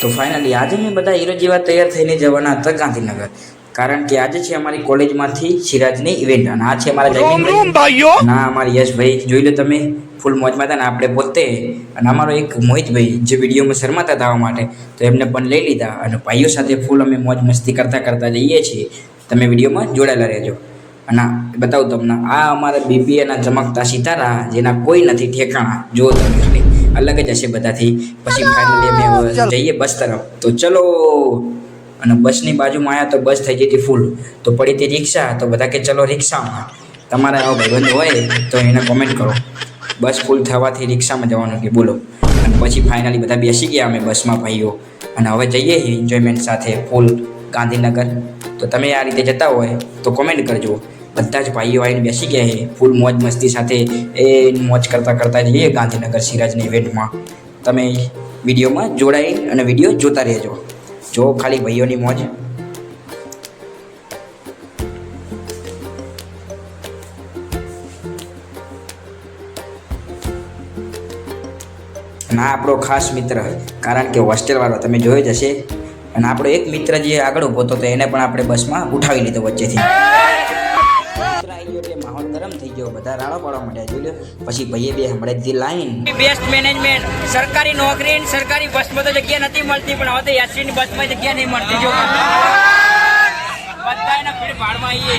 તો ફાઇનલી આજે અમે બધા હીરો જેવા તૈયાર થઈને જવાના હતા ગાંધીનગર. કારણ કે આજે છે અમારી કોલેજમાંથી સિરાજની ઇવેન્ટ અને આ છે અમારા જયમીનભાઈ અને આ અમારા યશભાઈ જોઈ લો તમે ફૂલ મોજમાં હતા ને આપણે પોતે અને અમારો એક મોહિતભાઈ જે વિડીયોમાં શરમાતા હતા માટે તો એમને પણ લઈ લીધા અને ભાઈઓ સાથે ફૂલ અમે મોજ મસ્તી કરતા કરતા જઈએ છીએ. તમે વિડીયોમાં જોડાયેલા રહેજો. અને બતાવું તમને આ અમારા બીબીએના ચમકતા સિતારા જેના કોઈ નથી ઠેકાણા. જુઓ તમે. અલગ જ હશે બધાથી. પછી ફાઇનલી અમે જઈએ બસ તરફ. તો ચલો. અને બસની બાજુમાં આવ્યા તો બસ થઈ જતી ફૂલ તો પડી હતી રિક્ષા. તો બધા કે ચલો રિક્ષામાં. તમારા આવા ભાઈબંધ હોય તો એને કોમેન્ટ કરો. બસ ફૂલ થવાથી રિક્ષામાં જવાનું કે બોલો. અને પછી ફાઇનલી બધા બેસી ગયા અમે બસમાં ભાઈઓ. અને હવે જઈએ એન્જોયમેન્ટ સાથે ફૂલ ગાંધીનગર. તો તમે આ રીતે જતા હોય તો કોમેન્ટ કરજો. બધા જ ભાઈઓ આવીને બેસી ગયા છે. ફૂલ મોજ મસ્તી સાથે એ મોજ કરતાં કરતાં જઈએ ગાંધીનગર સિરાજની ઇવેન્ટમાં તમે વિડીયોમાં જોડાઈ અને વીડિયો જોતા રહેજો. જો ખાલી ભાઈઓની મોજ. અને આ આપણો ખાસ મિત્ર, કારણ કે હોસ્ટેલવાળો તમે જોયો જ હશે. અને આપણો એક મિત્ર જે આગળ ઊભો હતો એને પણ આપણે બસમાં ઉઠાવી લીધો વચ્ચેથી. એટલે માહોલ ગરમ થઈ ગયો. બધા રાડો પાડવા માંડ્યા. જોઈ લો. પછી ભાઈએ બે હમણાં દીધી લાઈન બેસ્ટ મેનેજમેન્ટ સરકારી નોકરી સરકારી બસમાં તો જગ્યા નથી મળતી પણ હવે તો યાત્રી ની બસમાં જગ્યા નહીં મળતી. જો બધા એના ભાડમાં આવીએ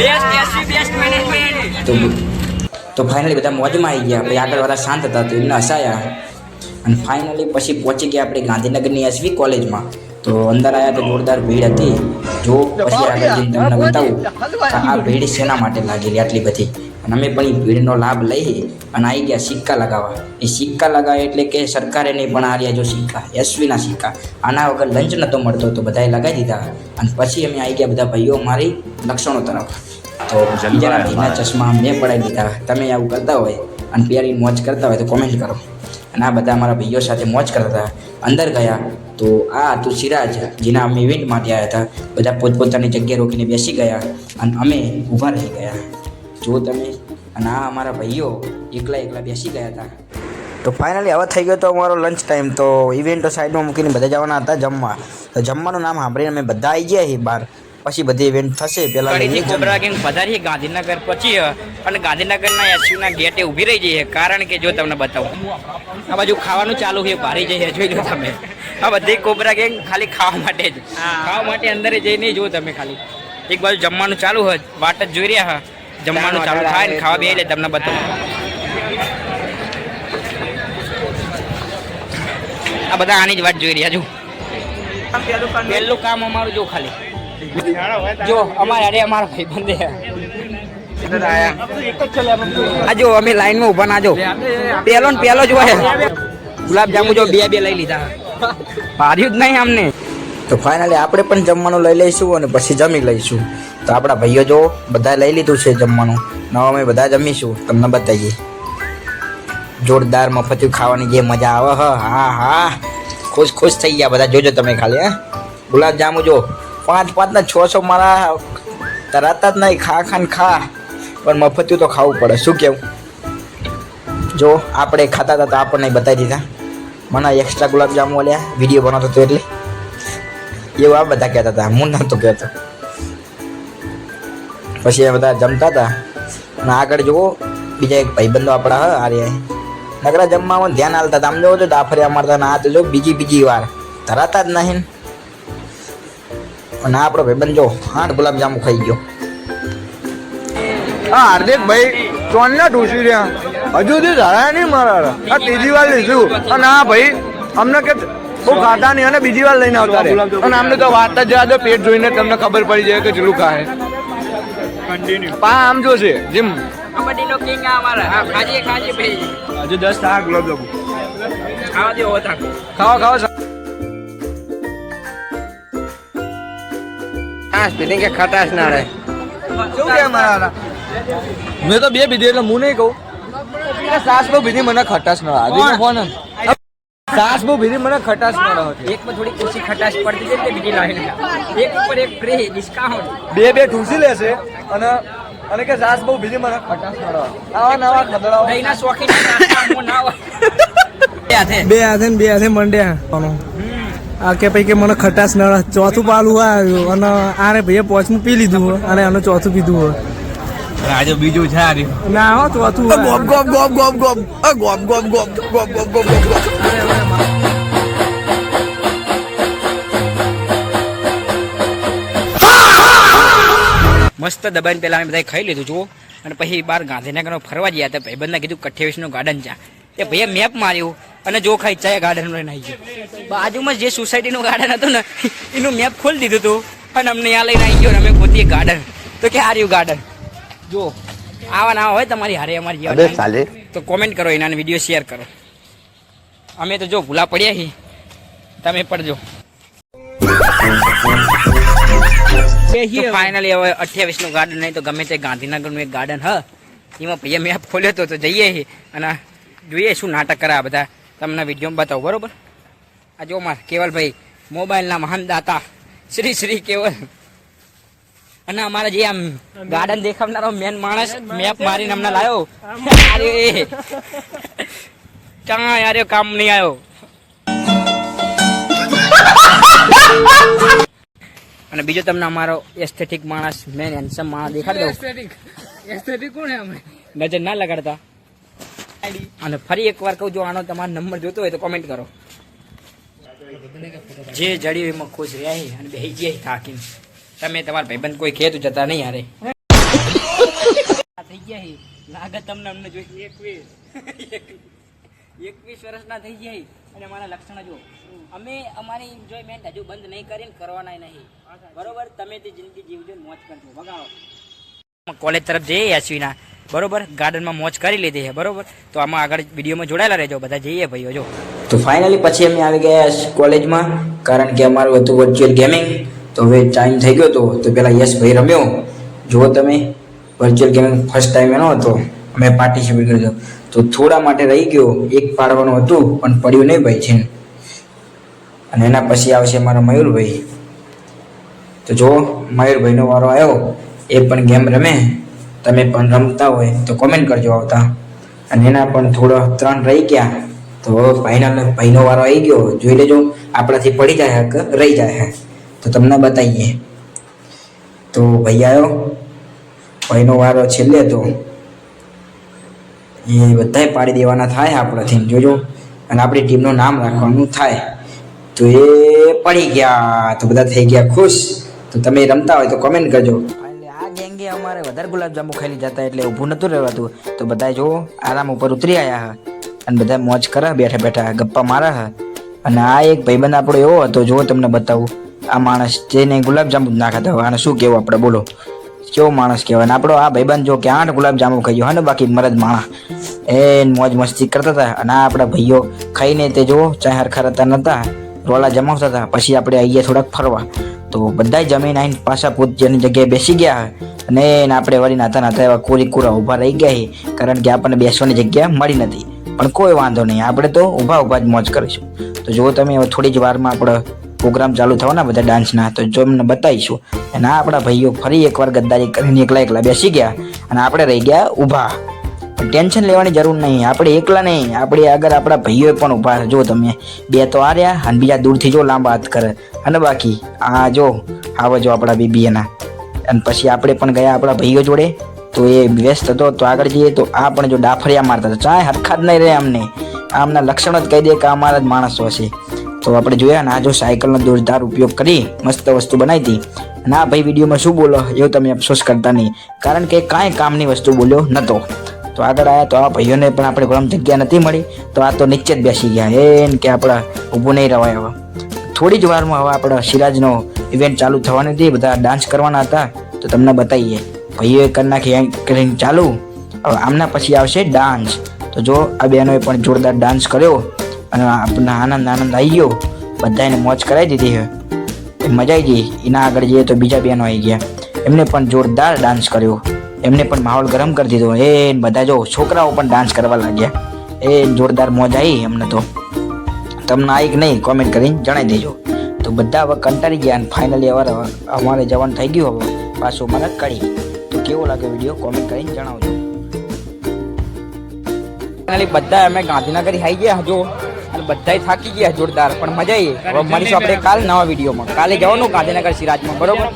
બેસ્ટ એસવી બેસ્ટ મેનેજમેન્ટ તો ફાઇનલી બધા મોજમાં આવી ગયા. પછી આગળવાળા શાંત હતા તો એમને હસાયા. અને ફાઇનલી પછી પહોંચી ગયા આપણે ગાંધીનગરની એસવી કોલેજમાં તો અંદર આવ્યા તો જોરદાર ભીડ હતી. જો પછી આગળ જઈને તમને બતાવું કે આ ભીડ શેના માટે લાગેલી આટલી બધી? અને અમે પણ એ ભીડનો લાભ લઈ અને આવી ગયા સિક્કા લગાવવા. એ સિક્કા લગાવે એટલે કે સરકારે નહીં પણ આ રહ્યા જો સિક્કા એસવીના સિક્કા. આના વગર લંચ નહોતો મળતો તો બધાએ લગાવી દીધા. અને પછી અમે આવી ગયા બધા ભાઈઓ મારી લક્ષણો તરફ. તો બીજાના ભીના ચશ્મા મેં પડાવી દીધા. તમે આવું કરતા હોય અને પ્યારી મોજ કરતા હોય તો કોમેન્ટ કરો. અને આ બધા અમારા ભાઈઓ સાથે મોજ કરતા હતા. અંદર ગયા તો આ હતું સિરાજ જેના અમે ઇવેન્ટ માટે આવ્યા હતા, બધા પોતપોતાની જગ્યાએ રોકીને બેસી ગયા અને અમે ઊભા રહી ગયા. જો તમે અને આ અમારા ભાઈઓ એકલા એકલા બેસી ગયા હતા. તો ફાઇનલી હવે થઈ ગયો તો અમારો લંચ ટાઈમ તો ઇવેન્ટો સાઈડમાં મૂકીને બધા જવાના હતા જમવા. તો જમવાનું નામ સાંભળીને અમે બધા આવી ગયા છીએ બહાર. પછી બધી ઇવેન્ટ થશે પેલા કડીથી કોબરા ગેંગ પધારી ગાંધીનગર પછી અને ગાંધીનગરના એસયુના ગેટે ઊભી રહી જઈએ. કારણ કે જો તમને બતાવું આ બાજુ ખાવાનું ચાલુ છે ભારી જઈએ. જોઈ લો તમે. આ બધી કોબરા ગેંગ ખાલી ખાવા માટે જ. ખાવા માટે અંદર જઈને જો તમે ખાલી. એક બાજુ જમવાનું ચાલુ હોય વાટ જ જોઈ રહ્યા હા. જમવાનું ચાલુ થાય ને ખાવા બે લે તમને બતાવું. આ બધા આની જ વાત જોઈ રહ્યા છું પહેલું કામ અમારું જો ખાલી. જો, અમારે અરે અમારો ભાઈ બંધ આ જો, અમે લાઈનમાં ઊભા ના જો. પેલો ને પેલો જ હોય. ગુલાબ જાંબુ જો બે બે લઈ લીધા. પાર્યું જ નહીં અમને. તો ફાઇનલી આપણે પણ જમવાનું લઈ લઈશું અને પછી જમી લઈશું. તો આપણા ભાઈઓ જો બધા લઈ લીધું છે જમવાનું. નવા અમે બધા જમીશું. તમને બતાવીએ. જોરદાર મફતિયું ખાવાની જે મજા આવે હ, હા. ખુશ ખુશ થઈ ગયા બધા. જોજો તમે ખાલી, હે. ગુલાબ જાંબુ જો. પાંચ પાંચ ને છ છ મારા તરત જ નહીં, ખા, ખાન ખા. પણ મફતિયું તો ખાવું પડે. શું કેવું? જો, આપણે ખાતા હતા તો આપણને બતાવી દીધા. મને એક્સ્ટ્રા ગુલાબજાંબુ લ્યા વીડિયો બનાવતો હતો એટલે. એવું આ બધા કહેતા હતા. હું નહોતો કહેતો. પછી એ બધા જમતા હતા. અને આગળ જુઓ, બીજા એક ભાઈબંધો આપણા હા આર્યા નકરા જમવામાં ધ્યાન હાલતા હતા. આમ જોવો તો ડાફરિયા મારતા ને આ તો જો બીજી બીજી વાર. ધરાતા જ નહીં અને આપણો ભાઈબંધ જો આઠ ગુલાબ જાંબુ ખાઈ ગયો. હા હાર્દિક ભાઈ ચોનના ઢૂસી રહ્યા. હજુ સુધી ધરાયા નહીં મારા આ ત્રીજી વાર લીધું. અને હા ભાઈ અમને કે બહુ ખાતા નહીં અને બીજી વાર લઈને આવતા રહે અને અમને તો વાત જ જવા દો પેટ જોઈને તમને ખબર પડી જાય કે જેટલું ખાય. પા આમ જોશે જીમ. કબડ્ડીનો કિંગ આ અમારા. હા ખાજે ખાજે ભાઈ. હજુ દસ ગુલાબ જાંબુ ખાવા ખાવા ખાવા પીધી કે ખટાશ ના રહે. શું કે મારા? મેં તો બે પીધી એટલે હું નહીં કહું. સાસ બહુ પીધી મને ખટાશ ના આવી. ફોન સાસ બહુ પીધી મને ખટાશ ના રહે એક માં થોડી ઓછી ખટાશ પડતી છે બીજી લાવી એક ઉપર એક ફ્રી ડિસ્કાઉન્ટ બે બે ઠૂસી લેશે અને અને કે સાસ બહુ બીજી મને ખટાશ ના રહે આવા નવા ખદડાઓ દહીંના શોખીન હું ના હાથે બે હાથે ને બે હાથે મંડ્યા. કે પછી કે મને ખટાશ નળ ચોથું પાલું આવ્યું. અને આને ભાઈએ પોચમું પી લીધું હોય અને આને ચોથું પીધું હોય. આજે બીજું છે આ ના હો ચોથું ગોબ ગોપ ગોપ ગોપ ગોપ ગોપ. ગોબ ગોપ ગોપ ગોપ ગોપ ગોપ ગોપ ગોપ મસ્ત દબાઈને પેલા અમે બધા ખાઈ લીધું જુઓ. અને પછી બહાર ગાંધીનગરમાં ફરવા ગયા હતા ભાઈબંધને કીધું કઠ્યાવીસનું ગાર્ડન છે. તે ભાઈએ મેપ માર્યું અને જો ખાઈ ચાય ગાર્ડન લઈને આવી ગયો. બાજુમાં જે સોસાયટીનું ગાર્ડન હતું ને એનું મેપ ખોલી દીધું હતું અને અમને ત્યાં લઈને આવી ગયો અમે ગોતીએ ગાર્ડન તો કે હાર્યું ગાર્ડન જો આવા ના હોય તમારી હારે અમારી જેવા તો કોમેન્ટ કરો એના વીડિયો શેર કરો. અમે તો જો ભૂલા પડ્યા છીએ. તમે પડજો ફાઇનલી હવે. અઠ્યાવીસનું ગાર્ડન નહીં તો ગમે તે ગાંધીનગરનું એક ગાર્ડન હ. એમાં ભાઈએ મેપ ખોલ્યો હતો તો જઈએ છીએ. અને જોઈએ શું નાટક કરે આ બધા. તમને વિડીયોમાં બતાવું બરોબર? આ જો માર કેવલભાઈ મોબાઈલના મહાન દાતા શ્રી શ્રી કેવલ. અને અમારે જે આમ ગાર્ડન દેખાવનારો મેન માણસ મેપ મારીને અમને લાવ્યો અરે. ક્યાં યાર કામ નહીં આવ્યો? અને બીજો તમને અમારો એસ્થેટિક માણસ મેન હેન્સમ માણસ દેખાડી દઉં. નજર ના લગાડતા. અને ફરી એકવાર કહું, જો આનો તમારો નંબર જોતો હોય તો કોમેન્ટ કરો. જે જડ્યું એમાં ખુશ રહ્યા અને બે જાય થાકીને. તમે તમારા ભાઈબંધ કોઈ કહેતું જતા નહીં યારે થઈ ગયા. લાગે તમને અમને જોઈ. એકવીસ. એકવીસ વર્ષના થઈ જાય અને અમારા લક્ષણ જો અમે અમારી એન્જોયમેન્ટ હજુ બંધ નહીં કરીને કરવાના નહીં. બરોબર? તમે તે જિંદગી જીવજો મોજ કરજો. વગાડો કોલેજ તરફ જઈએ યાસવીના બરોબર? ગાર્ડનમાં મોજ કરી લીધી છે, બરોબર? તો આમાં આગળ વિડીયોમાં જોડાયેલા રહેજો, બધા જઈએ ભાઈઓ, જો. તો ફાઇનલી પછી અમે આવી ગયા કોલેજમાં કારણ કે અમારું હતું વર્ચ્યુઅલ ગેમિંગ તો હવે ટાઈમ થઈ ગયો હતો તો પેલા યશભાઈ રમ્યો. જુઓ તમે વર્ચ્યુઅલ ગેમિંગ ફર્સ્ટ ટાઈમ એનો હતો. અમે પાર્ટિસિપેટ કર્યો તો થોડા માટે રહી ગયો, એક પાડવાનું હતું, પણ પડ્યું નહીં ભાઈ છે અને એના પછી આવશે અમારો મયુરભાઈ. તો જો મયુરભાઈનો વારો આવ્યો. એ પણ ગેમ રમે, તમે પણ રમતા હોય તો કોમેન્ટ કરજો આવતા. અને એના પણ થોડો ત્રણ રહી ગયા, તો ફાઇનલ ભાઈનો વારો આવી ગયો. જોઈ લેજો, આપણાથી પડી જાય કે રહી જાય તો તમને બતાવીએ. તો ભાઈ આવ્યો ભાઈનો વારો છેલ્લે તો. એ બધાય પાડી દેવાના થાય આપણાથી, જોજો. અને આપણી ટીમનું નામ રાખવાનું થાય. તો એ પડી ગયા, તો બધા થઈ ગયા ખુશ. તો તમે રમતા હોય તો કોમેન્ટ કરજો. ગેંગે અમારે વધારે ગુલાબજાંબુ ખાઈ જતા એટલે ઊભું નતું રહેવાતું. તો બધા જો આરામ ઉપર ઉતરી આવ્યા હા. અને બધા મોજ કરે, બેઠા બેઠા ગપ્પા મારે હા. અને આ એક ભાઈબંધ આપણો એવો હતો જો તમને બતાવું. આ માણસ જેને ગુલાબજાંબુ જ ના ખાતા હોય, આને શું કેવું આપણે બોલો? કેવો માણસ કહેવાય? ને આપણો આ ભાઈબંધ જો કે આઠ ગુલાબજાંબુ ખાઈ ગયો ને બાકી મરદ માણસ. એ મોજ મસ્તી કરતા હતા. અને આ આપણા ભાઈઓ ખાઈને તે જો ચાહે હરખા રહેતા નતા, રોલા જમાવતા હતા. પછી આપણે આવીએ થોડાક ફરવા. તો બધાય જમીન આવીને પાછા પોત જગ્યાએ બેસી ગયા અને એને આપણે વળી નાતા નાતા એવા કોરી કુરા ઊભા રહી ગયા કારણ કે આપણને બેસવાની જગ્યા મળી નથી. પણ કોઈ વાંધો નહીં, આપણે તો ઊભા ઊભા જ મોજ કરીશું. તો જો તમે થોડી જ વારમાં આપણે પ્રોગ્રામ ચાલુ થવાના બધા ડાન્સના. તો જો એમને બતાવીશું અને આપણા ભાઈઓ ફરી એકવાર ગદ્દારી કરીને એકલા એકલા બેસી ગયા અને આપણે રહી ગયા ઊભા. ટેન્શન લેવાની જરૂર નહીં. આપણે એકલા નહીં. આપણે આગળ આપણા ભાઈઓ પણ ઊભા. જો તમે. બે તો આ રહ્યા અને બીજા દૂરથી જો લાંબા હાથ કરે. અને બાકી, આ જો આવા જો આપણા બીબી એના અને પછી આપણે પણ ગયા આપણા ભાઈઓ જોડે. તો એ વ્યસ્ત હતો. તો આગળ જઈએ તો આ પણ જો ડાફરિયા મારતા હતા. ચાય હરખા જ નહીં રહે અમને આમના લક્ષણો જ કહી દે કે અમારા જ માણસો હશે. તો આપણે જોયા ને આ જો સાયકલનો જોરદાર ઉપયોગ કરી મસ્ત વસ્તુ બનાવી હતી. ના ભાઈ, વિડીયોમાં શું બોલો? એવું તમે અફસોસ કરતા નહીં. કારણ કે કાંઈ કામની વસ્તુ બોલ્યો નહોતો તો આગળ આવ્યા તો આ ભાઈઓને પણ આપણે ગરમ જગ્યા નથી મળી. તો આ તો નીચે જ બેસી ગયા. એ કે આપણે ઊભું નહીં રવાય હવે. થોડી જ વારમાં હવે આપણા સિરાજનો ઇવેન્ટ ચાલુ થવાની હતી. બધા ડાન્સ કરવાના હતા. તો તમને બતાવીએ. ભાઈઓએ કરી નાખી એમ કરીને ચાલુ. હવે આમના પછી આવશે ડાન્સ તો જો આ બહેનોએ પણ જોરદાર ડાન્સ કર્યો અને આપણને આનંદ આનંદ આવી ગયો. બધાને મોજ કરાવી દીધી છે. મજા આવી ગઈ. એના આગળ જઈએ તો બીજા બહેનો આવી ગયા. એમને પણ જોરદાર ડાન્સ કર્યો. એમને પણ માહોલ ગરમ કરી દીધો. એ બધા જો છોકરાઓ પણ ડાન્સ કરવા લાગ્યા. એ જોરદાર મોજ આવી એમને તો. તમને આવી કે નહીં કોમેન્ટ કરીને જણાવી દેજો. તો બધા હવે કંટાળી ગયા અને ફાઇનલી હવે અમારે જવાનું થઈ ગયું હવે. પાછું મને કડી તો કેવો લાગે વીડિયો કોમેન્ટ કરીને જણાવજો. ફાઇનલી બધા અમે ગાંધીનગર આવી ગયા જો અને બધાય થાકી ગયા જોરદાર. પણ મજા આવી હવે મળીશું આપણે કાલ નવા વિડીયોમાં કાલે જવાનું ગાંધીનગર સિરાજમાં, બરોબર?